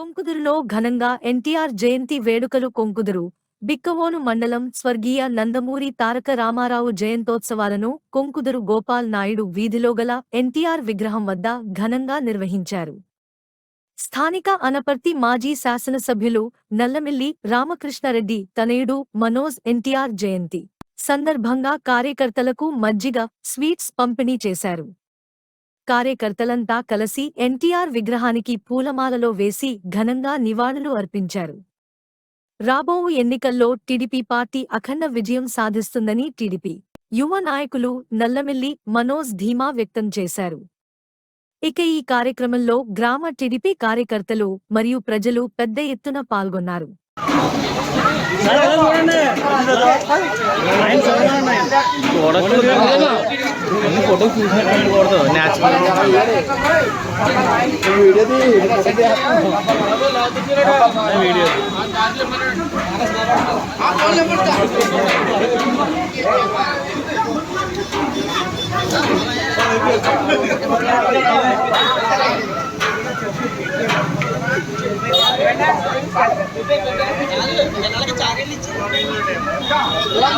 కొంకుదురులో ఘనంగా ఎన్టీఆర్ జయంతి వేడుకలు కొంకుదురు. బిక్కవోను మండలం స్వర్గీయ నందమూరి తారక రామారావు జయంతోత్సవాలను కొంకుదురు గోపాల్ నాయుడు వీధిలో గల ఎన్టీఆర్ విగ్రహం వద్ద ఘనంగా నిర్వహించారు. స్థానిక అనపర్తి మాజీ శాసనసభ్యులు నల్లమిల్లి రామకృష్ణారెడ్డి తనయుడు మనోజ్ ఎన్టీఆర్ జయంతి సందర్భంగా కార్యకర్తలకు మజ్జిగ స్వీట్స్ పంపిణీ చేశారు. కార్యకర్తలంతా కలిసి ఎన్టీఆర్ విగ్రహానికి పూలమాలలో వేసి ఘనంగా నివాళులు అర్పించారు. రాబో ఎన్నికల్లో టీడీపీ పార్టీ అఖండ విజయం సాధిస్తుందని టీడీపీ యువ నాయకులు నల్లమిల్లి మనోజ్ ధీమా వ్యక్తం చేశారు. ఇక ఈ కార్యక్రమంలో గ్రామ టీడీపీ కార్యకర్తలు మరియు ప్రజలు పెద్ద ఎత్తున పాల్గొన్నారు. ఫోటో చూసినట్టు కూడదు న్యాచురల్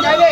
যাবে